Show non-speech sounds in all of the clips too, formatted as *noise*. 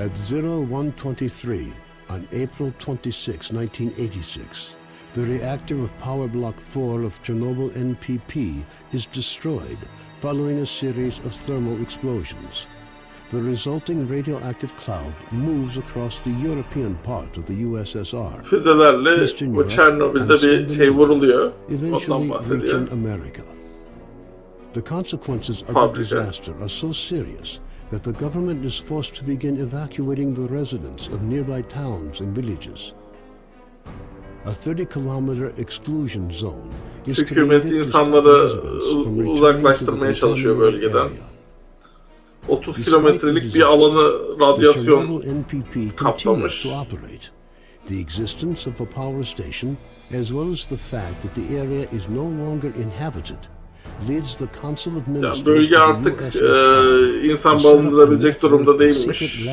At 0123 on April 26, 1986, the reactor of Power Block 4 of Chernobyl NPP is destroyed following a series of thermal explosions. The resulting radioactive cloud moves across the European part of the USSR, Füzelerle Eastern bu Europe Çernobil'de and bir şey vuruluyor. eventually Ondan bahsediyor. reaching America. The consequences of the disaster are so serious that the government is forced to begin evacuating the residents of nearby towns and villages. A 30 kilometer exclusion zone is Hükümet insanları uzaklaştırmaya the çalışıyor bölgeden. area. 30 kilometrelik bir alanı The radyasyon Chernobyl NPP continues kaplamış. to operate. The existence of a power station, as well as the fact that the area is no longer inhabited, yani bölge artık e, insan barındırabilecek durumda değilmiş.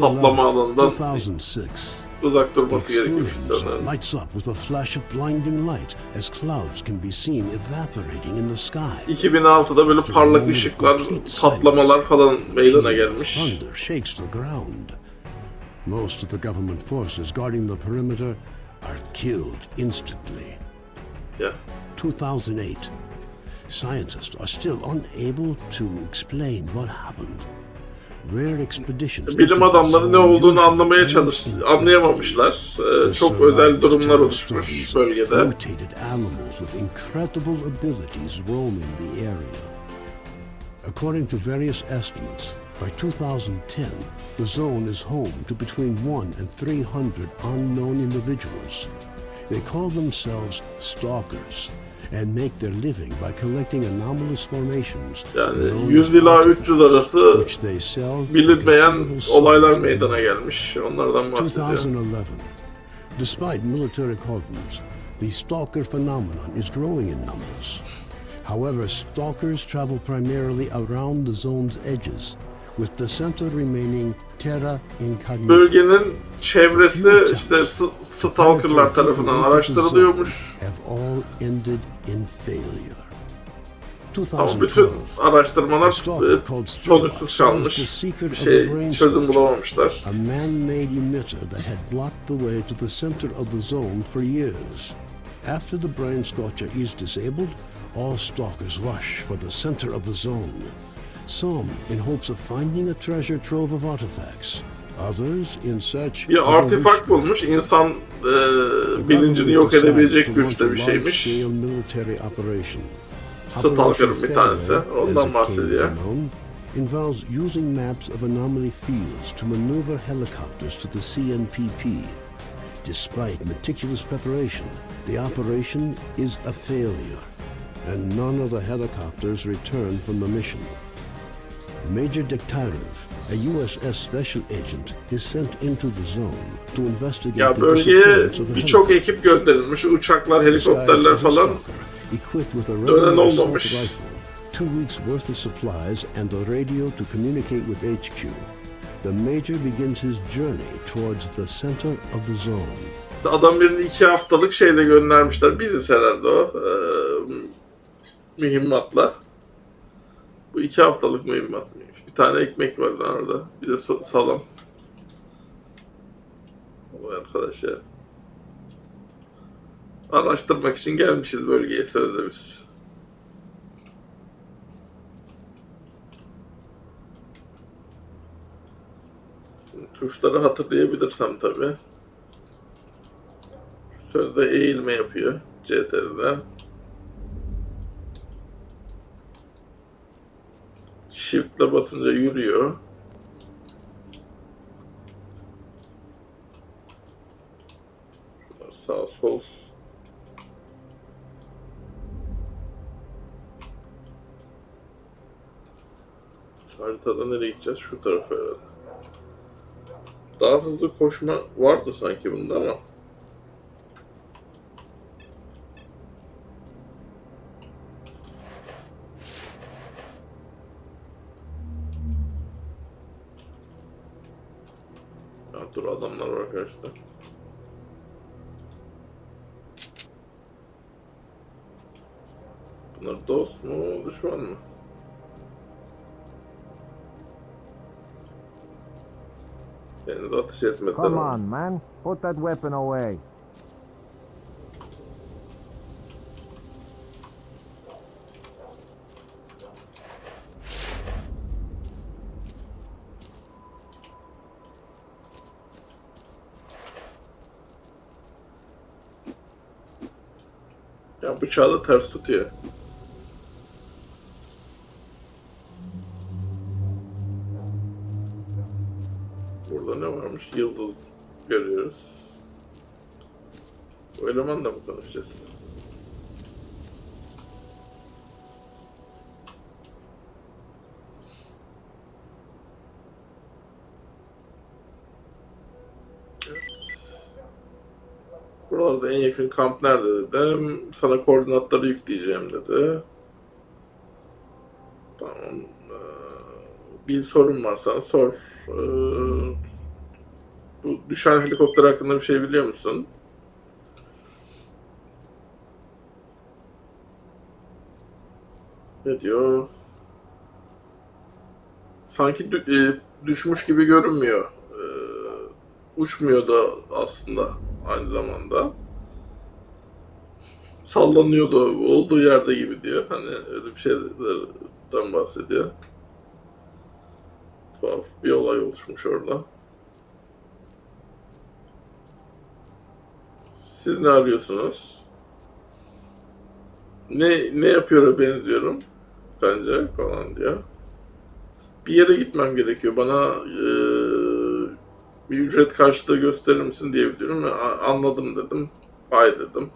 Patlama 11, alanından 2006. uzak durması zone sanırım. lights up with a flash of blinding light as clouds can be seen evaporating in the sky. 2006'da böyle parlak ışıklar, patlamalar falan meydana gelmiş. Thunder shakes the ground. Most of the government forces guarding the perimeter are killed instantly. Ya. 2008. Scientists are still unable to explain what happened. Rare expeditions Bilim adamları ne olduğunu anlamaya çalış anlayamamışlar. Ee, çok özel durumlar oluşmuş bölgede. Mutated animals with incredible abilities roaming the area. According to various estimates, by 2010, the zone is home to between 1 and 300 unknown individuals. They call themselves stalkers and make their living by collecting anomalous formations Yani 100 ila 300 arası which they sell bilinmeyen olaylar in meydana gelmiş. Onlardan bahsediyor. 2011. Despite military cordons, the stalker phenomenon is growing in numbers. However, stalkers travel primarily around the zone's edges, with the center remaining terra incognita. Bölgenin çevresi işte stalkerlar tarafından araştırılıyormuş. Ama bütün 2012. araştırmalar e, sonuçsuz kalmış. Bir şey çözüm bulamamışlar. a man-made emitter that had blocked the way to the center of the zone for years. After the brain scorcher is disabled, all stalkers rush for the center of the zone. Some in hopes of finding a treasure trove of artifacts. Others in search Bir of a artifak bulmuş. İnsan e, bilincini yok edebilecek güçte bir şeymiş. large-scale military operation. Stalker'ın bir tanesi. Ondan bahsediyor. to be known, involves using maps of anomaly fields to maneuver helicopters to the CNPP. Despite meticulous preparation, the operation is a failure, and none of the helicopters return from the mission. Major Dektarov, a USS special agent, is sent into the zone to investigate Ya the bölgeye birçok ekip gönderilmiş. Uçaklar, helikopterler falan. Dönen olmamış. two weeks worth of supplies, and a radio to communicate with HQ. The Major begins his journey towards the center of the zone. Adam birini iki haftalık şeyle göndermişler. Biziz herhalde o. E, mühimmatla. Bu iki haftalık mühimmat mıymış? Bir tane ekmek var lan orada. Bir de so- salam. Vay arkadaş ya. Araştırmak için gelmişiz bölgeye sözde biz. Tuşları hatırlayabilirsem tabii. Sözde eğilme yapıyor CTRL'de. Shift'le basınca yürüyor. Sağ sol. Haritada nereye gideceğiz? Şu tarafa herhalde. Daha hızlı koşma vardı sanki bunda ama. uzak dur adamlar var arkadaşlar. Bunlar dost mu düşman mı? Henüz ateş etmediler. Come on man, put that weapon away. Ya bıçağı da ters tutuyor. Burada ne varmış? Yıldız görüyoruz. Bu elemanla mı konuşacağız? Evet. Buralarda en yakın kamp nerede dedim. Sana koordinatları yükleyeceğim dedi. Tamam. Ee, bir sorun varsa sor. Ee, bu düşen helikopter hakkında bir şey biliyor musun? Ne diyor? Sanki e, düşmüş gibi görünmüyor. Ee, uçmuyor da aslında aynı zamanda. Sallanıyordu olduğu yerde gibi diyor. Hani öyle bir şeylerden bahsediyor. Tuhaf bir olay oluşmuş orada. Siz ne arıyorsunuz? Ne ne yapıyor benziyorum sence falan diyor. Bir yere gitmem gerekiyor. Bana eee, bir ücret karşılığı gösterir misin diye biliyorum. ve a- Anladım dedim. Hay dedim.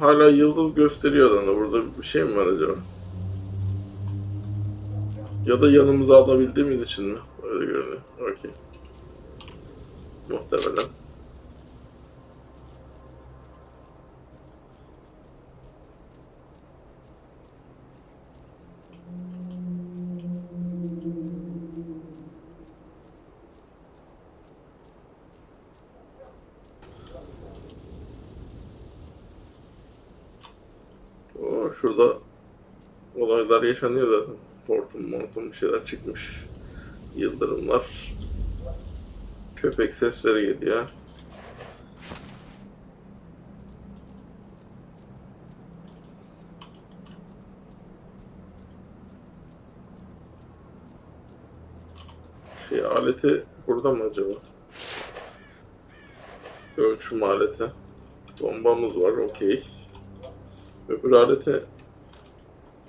Hala yıldız gösteriyor adamda. Burada bir şey mi var acaba? Ya da yanımıza alabildiğimiz için mi? Öyle görünüyor. Okey. Muhtemelen. Şurada olaylar yaşanıyor zaten. Hortum mortum bir şeyler çıkmış. Yıldırımlar. Köpek sesleri geliyor. Şey aleti burada mı acaba? Ölçüm aleti. Bombamız var okey. Öbür aleti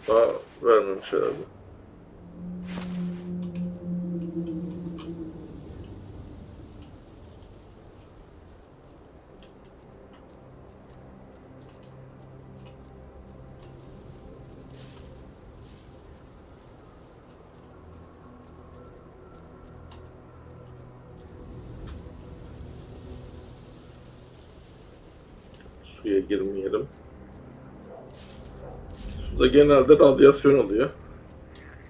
daha vermemiş herhalde. Suya girmeyelim. Suda genelde radyasyon oluyor.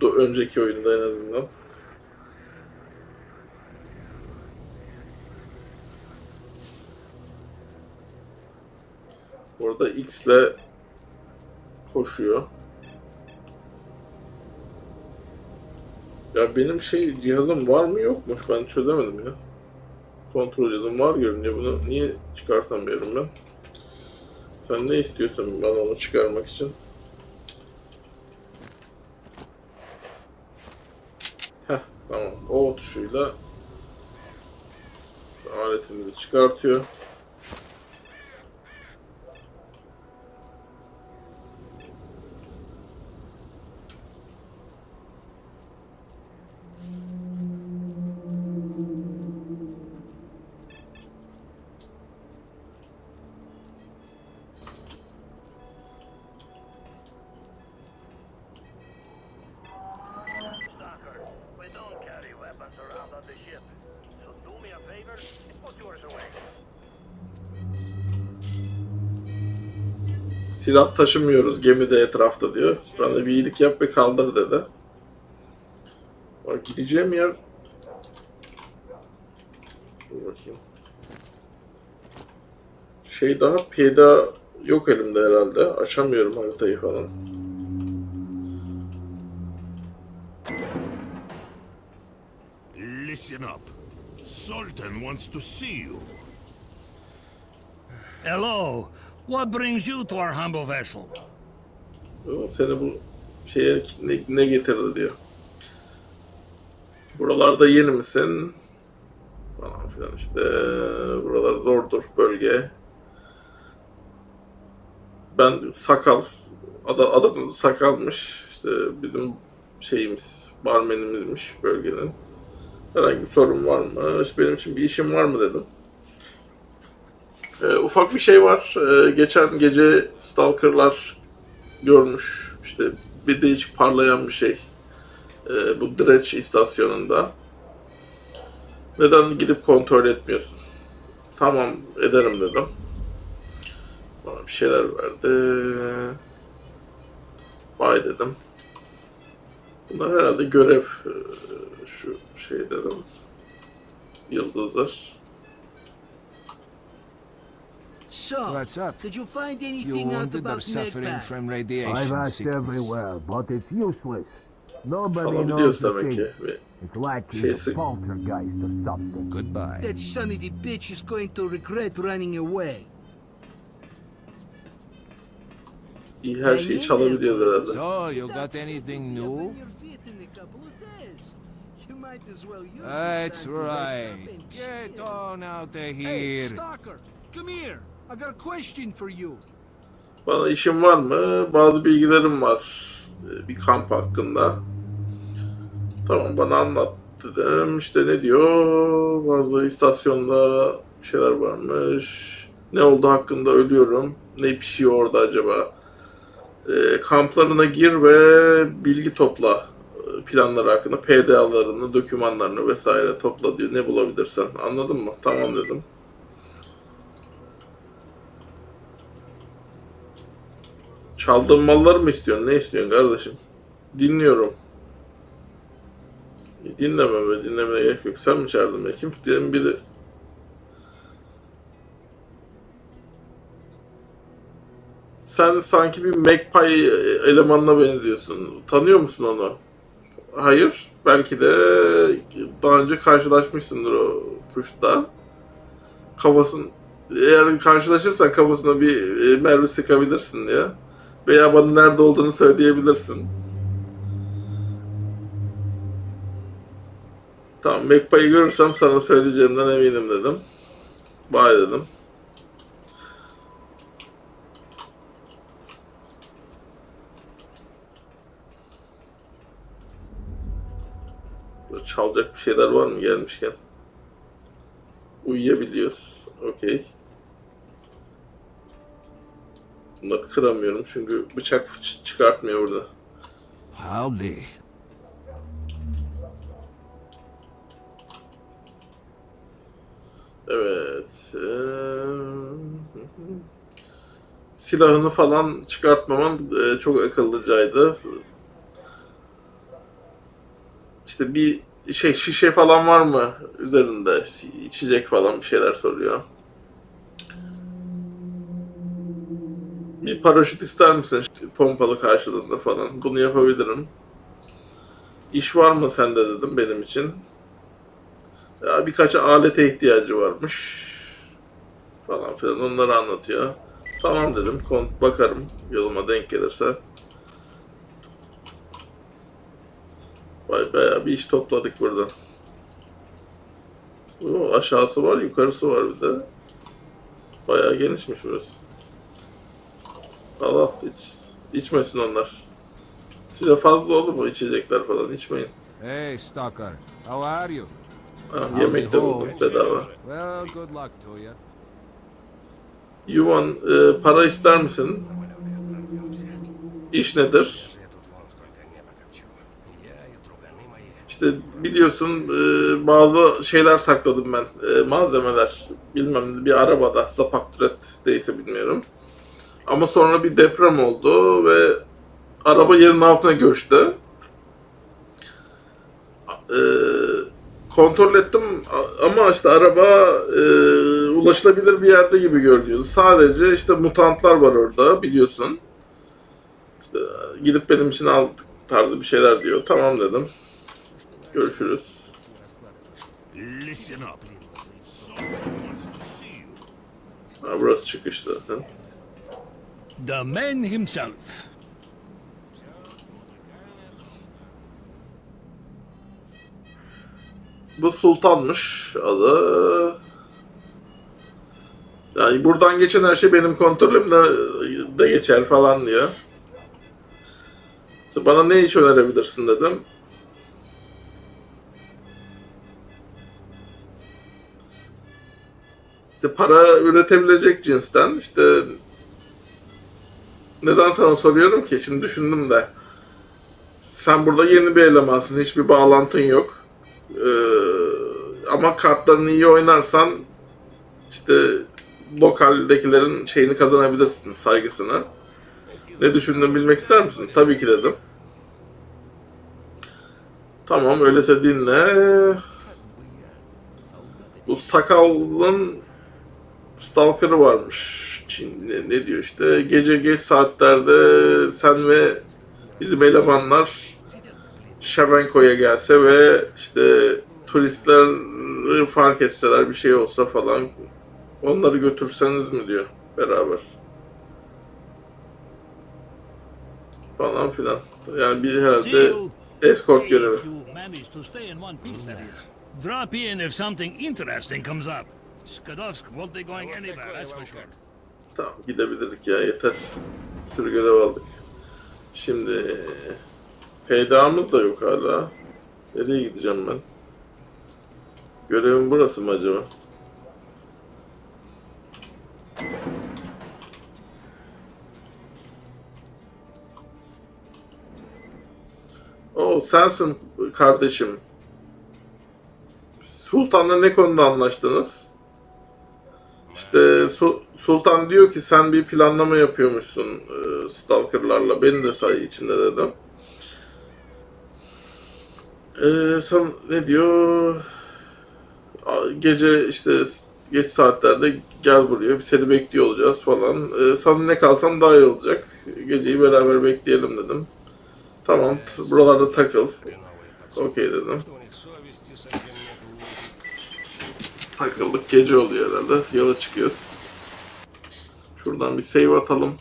Bu önceki oyunda en azından. Orada X ile koşuyor. Ya benim şey cihazım var mı yok mu? Ben çözemedim ya. Kontrol cihazım var görünüyor. Bunu niye çıkartamıyorum ben? Sen ne istiyorsun bana onu çıkarmak için? Heh tamam. O tuşuyla aletimizi çıkartıyor. silah taşımıyoruz gemide etrafta diyor. Ben de bir iyilik yap ve kaldır dedi. Gideceğim yer... Dur bakayım. Şey daha piyada yok elimde herhalde. Açamıyorum haritayı falan. Listen up. Sultan wants to see you. Hello. What brings you to our humble vessel? O seni bu şeye ne, ne getirdi diyor. Buralarda yeni misin? Falan filan işte. Buralar zordur bölge. Ben sakal. Ada, adamın sakalmış. İşte bizim şeyimiz, barmenimizmiş bölgenin. Herhangi bir sorun var mı? İşte benim için bir işim var mı dedim. Ee, ufak bir şey var. Ee, geçen gece Stalker'lar görmüş. İşte bir değişik parlayan bir şey. Ee, bu Dredge istasyonunda. Neden gidip kontrol etmiyorsun? Tamam ederim dedim. Bana bir şeyler verdi. Bay dedim. Bunlar herhalde görev e, şu şeylerim. Yıldızlar. So, What's up? did you find You anything out wounded or about suffering Medbay? from I've radiation asked sickness? everywhere, but it's useless. Nobody knows Alabiliyoruz the demek ki. thing. Ve It's likely Şey a sık- poltergeist or something. Goodbye. That son of a bitch is going to regret running away. iyi her şeyi çalabiliyoruz herhalde. So, you got anything new? up on your feet in a couple of days. You might as well use this That's time to rest up right. Get on out of Hey, here. Stalker, come here. I got a question for you. Bana işin var mı? Bazı bilgilerim var. Ee, Bir kamp hakkında. Tamam bana anlat dedim. İşte ne diyor? Bazı istasyonda bir şeyler varmış. Ne oldu hakkında ölüyorum. Ne pişiyor orada acaba? Ee, kamplarına gir ve bilgi topla. Ee, Planları hakkında PDA'larını, dokümanlarını vesaire topla diyor. Ne bulabilirsen. Anladın mı? Tamam dedim. Çaldığın malları mı istiyorsun? Ne istiyorsun kardeşim? Dinliyorum. Dinlememe, dinlemeye gerek yok. Sen mi çağırdın beni? Kim? Diyelim biri... Sen sanki bir Magpie elemanına benziyorsun. Tanıyor musun onu? Hayır. Belki de daha önce karşılaşmışsındır o puşta. Kafasın eğer karşılaşırsan kafasına bir e, mermi sıkabilirsin diye. Veya bana nerede olduğunu söyleyebilirsin. Tamam, Magpie'yi görürsem sana söyleyeceğimden eminim dedim. Bye dedim. Böyle çalacak bir şeyler var mı gelmişken? Uyuyabiliyoruz. Okey. Bunları kıramıyorum çünkü bıçak çıkartmıyor burada. Howdy. Evet. eee, silahını falan çıkartmaman çok akıllıcaydı. İşte bir şey şişe falan var mı üzerinde içecek falan bir şeyler soruyor. Bir paraşüt ister misin pompalı karşılığında falan? Bunu yapabilirim. İş var mı sende dedim benim için. Ya birkaç alete ihtiyacı varmış. Falan filan onları anlatıyor. Tamam dedim. Kon bakarım yoluma denk gelirse. Vay bayağı bir iş topladık burada. Oo, aşağısı var, yukarısı var bir de. Bayağı genişmiş burası. Allah iç, içmesin onlar. Size fazla olur mu içecekler falan içmeyin. Hey, Stalker. How are you? Ha, yemek de buldum bedava. Well, good luck to you. Yuvan e, para ister misin? İş nedir? İşte biliyorsun e, bazı şeyler sakladım ben. E, malzemeler. Bilmem bir arabada. Zapakturet değilse bilmiyorum. Ama sonra bir deprem oldu ve araba yerin altına göçtü. E, kontrol ettim ama işte araba e, ulaşılabilir bir yerde gibi görünüyordu. Sadece işte mutantlar var orada biliyorsun. İşte gidip benim için al tarzı bir şeyler diyor. Tamam dedim. Görüşürüz. Ha, burası çıkış zaten. The man himself. Bu sultanmış adı. Yani buradan geçen her şey benim kontrolümde de geçer falan diyor. İşte bana ne iş önerebilirsin dedim. İşte para üretebilecek cinsten işte neden sana soruyorum ki şimdi düşündüm de sen burada yeni bir elemansın hiçbir bağlantın yok ee, ama kartlarını iyi oynarsan işte lokaldekilerin şeyini kazanabilirsin, saygısını. Ne düşündüğümü bilmek ister misin? Tabii ki dedim. Tamam öyleyse dinle. Bu sakalın stalker'ı varmış. Çin, ne, ne diyor işte gece geç saatlerde sen ve bizim elemanlar Şevenko'ya gelse ve işte turistleri fark etseler bir şey olsa falan onları götürseniz mi diyor beraber. Falan filan. Yani bir herhalde escort görevi. Drop in if something interesting comes up. Skadovsk won't be going anywhere, that's for sure. Tamam gidebilirdik ya yeter. Bir sürü görev aldık. Şimdi PDA'mız da yok hala. Nereye gideceğim ben? Görevim burası mı acaba? O sensin kardeşim. Sultan'la ne konuda anlaştınız? Sultan diyor ki sen bir planlama yapıyormuşsun e, Stalker'larla. Beni de say içinde dedim. E, sen ne diyor? Gece işte geç saatlerde gel buraya. Biz seni bekliyor olacağız falan. E, sana ne kalsam daha iyi olacak. Geceyi beraber bekleyelim dedim. Tamam buralarda takıl. Okey dedim. Takıldık gece oluyor herhalde. Yola çıkıyoruz. Şuradan bir save atalım.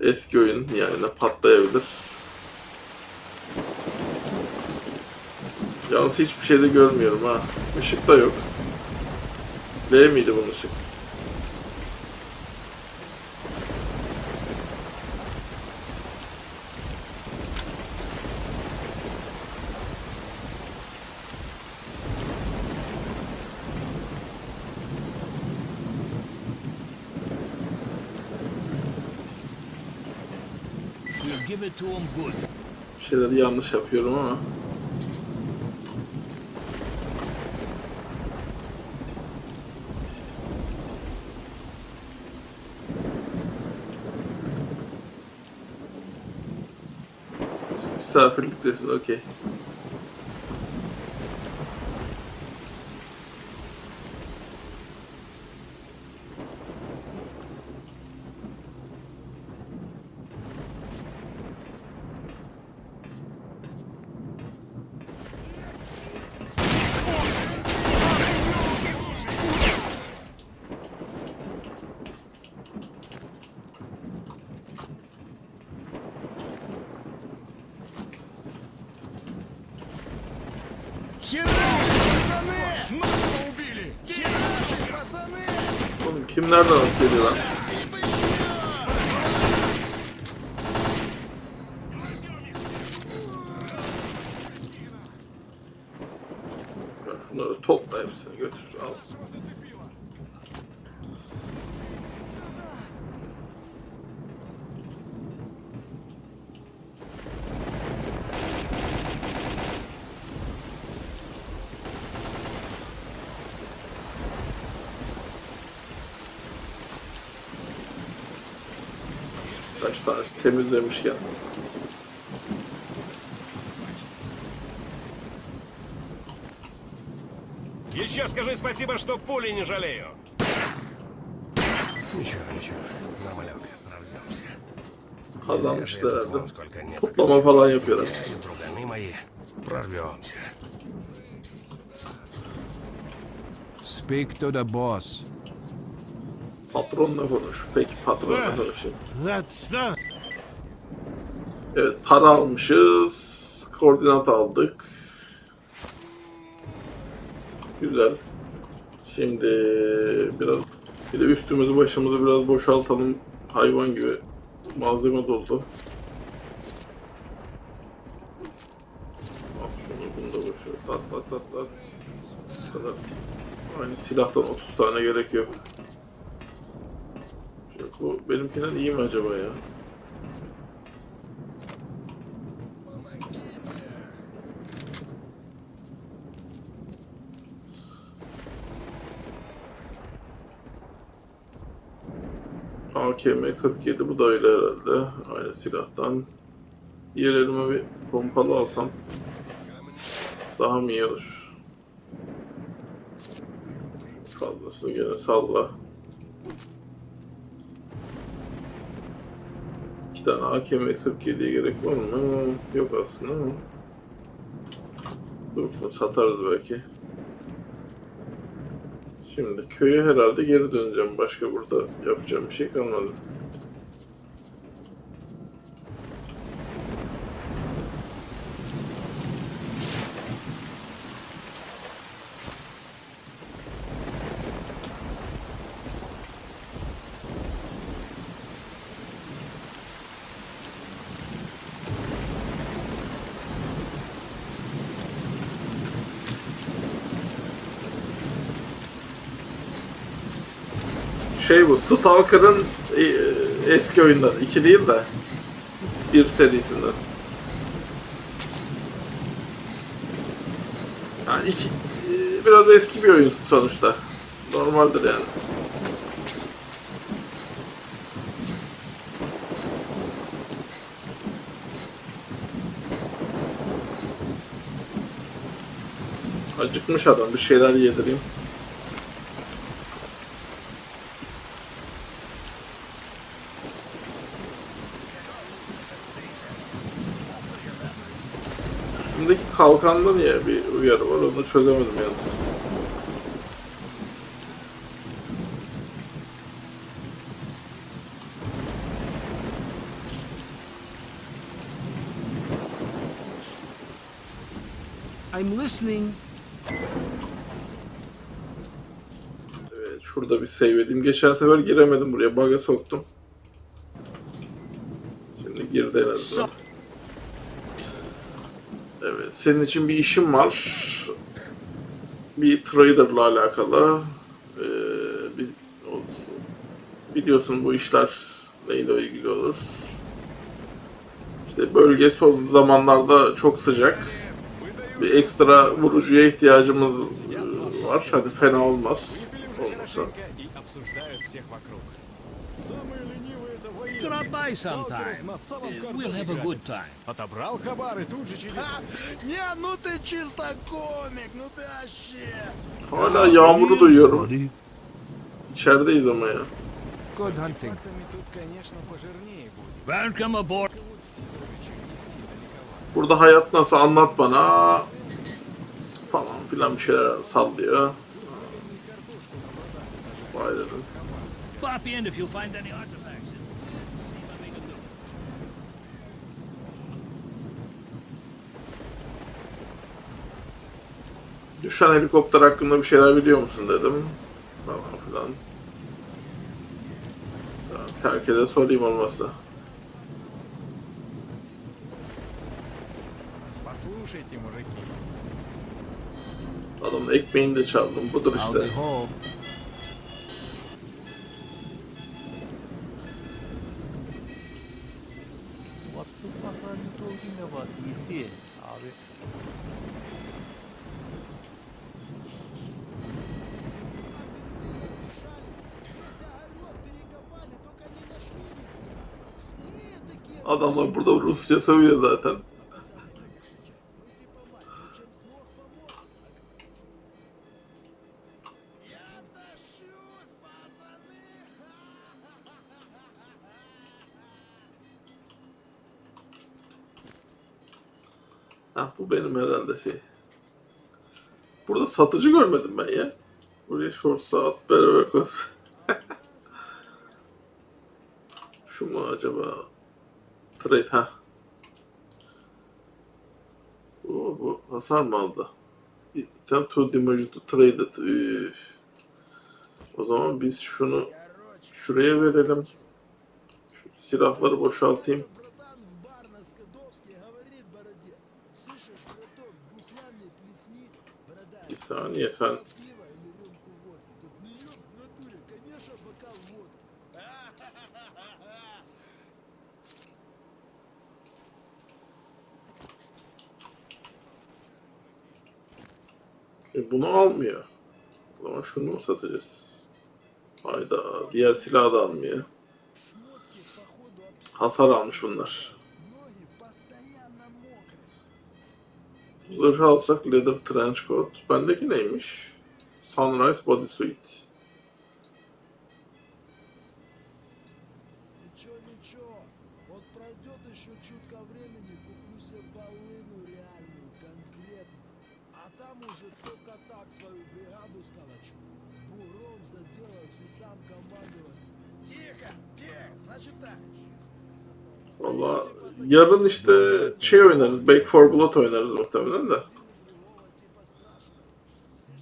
Eski oyun yani patlayabilir. Yalnız hiçbir şey de görmüyorum ha. Işık da yok. L miydi bunun ışık? Bir şeyleri yanlış yapıyorum ama. Misafirliktesin, okey. Oğlum kim nereden alıp geliyor lan? Kaç tane temizlemişken. Еще скажи спасибо, что пули не жалею. Ничего, ничего. Нормалек, прорвемся. Kazanmışlar herhalde. Toplama falan yapıyorlar. Друганы мои. Прорвемся. Speak to the boss. Patronla konuş. Peki patronla that. Evet para almışız. Koordinat aldık. Güzel. Şimdi biraz bir de üstümüzü başımızı biraz boşaltalım. Hayvan gibi malzeme doldu. Al şunu bunu da boşalt. Tat tat tat tat. Bu kadar. Aynı silahtan 30 tane gerek yok. Bu benimkinden iyi mi acaba ya? AKM 47 bu da öyle herhalde. Aynı silahtan. Diğer elime bir pompalı alsam daha mı iyi olur? Fazlasını gene salla. Tane AKM 47'ye gerek var mı? Yok aslında ama. Dursun satarız belki. Şimdi köye herhalde geri döneceğim. Başka burada yapacağım bir şey kalmadı. Şey bu, Stalker'ın e, eski oyunları. iki değil de bir serisinden. Yani iki, e, biraz eski bir oyun sonuçta. Normaldir yani. Acıkmış adam, bir şeyler yedireyim. Üstündeki kalkanda niye bir uyarı var onu çözemedim yalnız. I'm listening. Evet şurada bir save edeyim. Geçen sefer giremedim buraya. Bug'a soktum. Şimdi girdi en azından. Senin için bir işim var. Bir trader'la alakalı. Ee, biliyorsun bu işler neyle ilgili olur. İşte bölge son zamanlarda çok sıcak. Bir ekstra vurucuya ihtiyacımız var. Hani fena olmaz. Olmasa. И обсуждают всех вокруг. Drop by sometime. Uh, We'll have a good time. Отобрал хабар и тут же через... Не, ну ты чисто комик, ну ты вообще. Hala yağmuru duyuyorum. Buddy. İçerideyiz ama ya. Good hunting. Фактами тут, конечно, пожирнее будет. Welcome aboard. Вот Сидоровича нести далековато. Burada hayat nasıl anlat bana falan filan bir şeyler sallıyor. Vay dedim. Pop in if you find any artifacts. düşen helikopter hakkında bir şeyler biliyor musun dedim. Falan filan. Herkese sorayım olmazsa. Adamın ekmeğini de çaldım. Budur işte. What the fuck are you talking about? Easy. Abi Adamlar burada Rusça sövüyor zaten. Ha bu benim herhalde şey. Burada satıcı görmedim ben ya. Buraya short saat beraber koy. *laughs* Şu mu acaba? Trade ha. Oo, bu hasar mı aldı? Tam to damage'du trade. Ee. O zaman biz şunu şuraya verelim. Şu silahları boşaltayım. Bir saniye efendim. E bunu almıyor. O zaman şunu mu satacağız? Hayda. Diğer silahı da almıyor. Hasar almış bunlar. Zırh alsak leather trench coat. Bendeki neymiş? Sunrise body suit ничего. Вот пройдет еще чутка времени, куплю себе полыну реальную, конкретную. А там уже только так свою бригаду сколочу. Бугром заделаюсь и сам командовать. Тихо, тихо, значит так. Valla yarın işte şey oynarız. Back for Blood oynarız muhtemelen de. Другого типа спрашивать.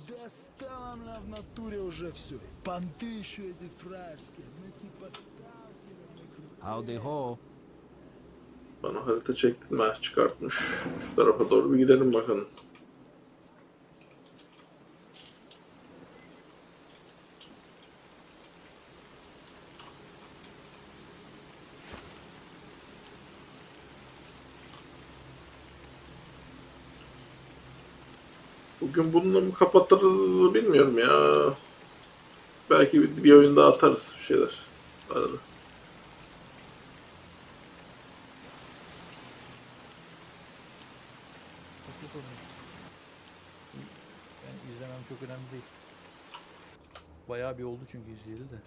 Достало меня в натуре уже все. Понты еще эти фраерские. Ну типа сталкеры. Howdy ho. Bana harita çektirme çıkartmış. Şu tarafa doğru bir gidelim bakalım. Bugün bununla mı kapatırız bilmiyorum ya. Belki bir, bir oyun daha atarız bir şeyler arada. Ben izlemem çok önemli değil. Bayağı bir oldu çünkü izleyeli de.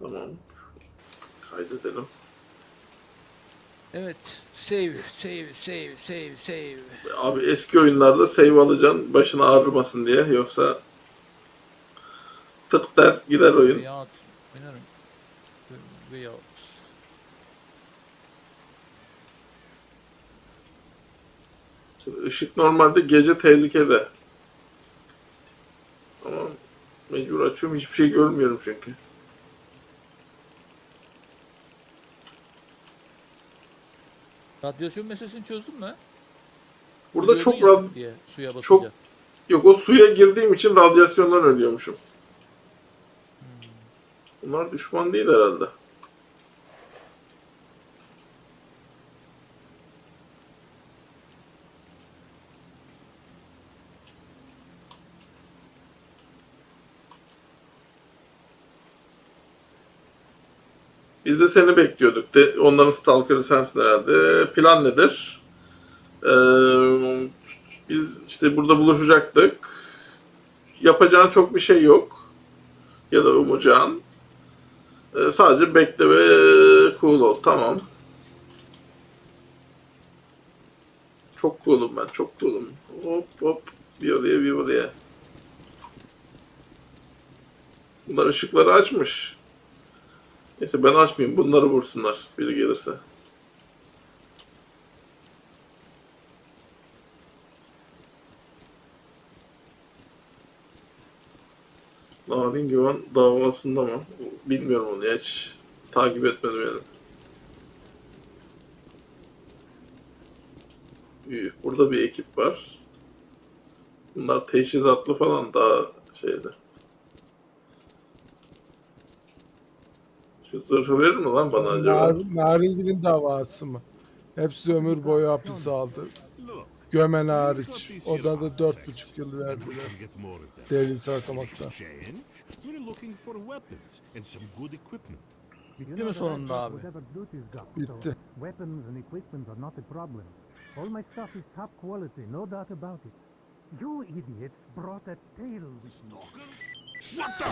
Tamam. Kaydedelim. Evet. Save, save, save, save, save. Abi eski oyunlarda save alacaksın başına ağrımasın diye yoksa tık der gider oyun. Oynarım. Işık normalde gece tehlikede. Ama mecbur açıyorum hiçbir şey görmüyorum çünkü. Radyasyon meselesini çözdün mü? Burada çok rad diye suya basınca. çok- yok o suya girdiğim için radyasyondan ölüyormuşum. Bunlar düşman değil herhalde. Biz de seni bekliyorduk. De, onların stalker'ı sensin herhalde. Plan nedir? Ee, biz işte burada buluşacaktık. Yapacağın çok bir şey yok. Ya da umacağın. Ee, sadece bekle ve cool ol. Tamam. Çok cool'um ben. Çok cool'um. Hop hop. Bir oraya bir buraya. Bunlar ışıkları açmış. Neyse ben açmayayım. Bunları vursunlar. Biri gelirse. Narin Güven davasında mı? Bilmiyorum onu hiç takip etmedim yani. Burada bir ekip var. Bunlar teşhisatlı falan daha şeyde. Zırhı verir mi lan bana acaba? Nar- Naringil'in davası mı? Hepsi ömür boyu hapis aldı. Gömen hariç. Oda da dört buçuk yıl verdiler. can get more of that. Devrin In saklamakta. Bitti mi sonunda abi? Bitti. Weapons and equipment are not a problem. All my stuff is top quality, no doubt about it. You idiots brought a tail with you. What the?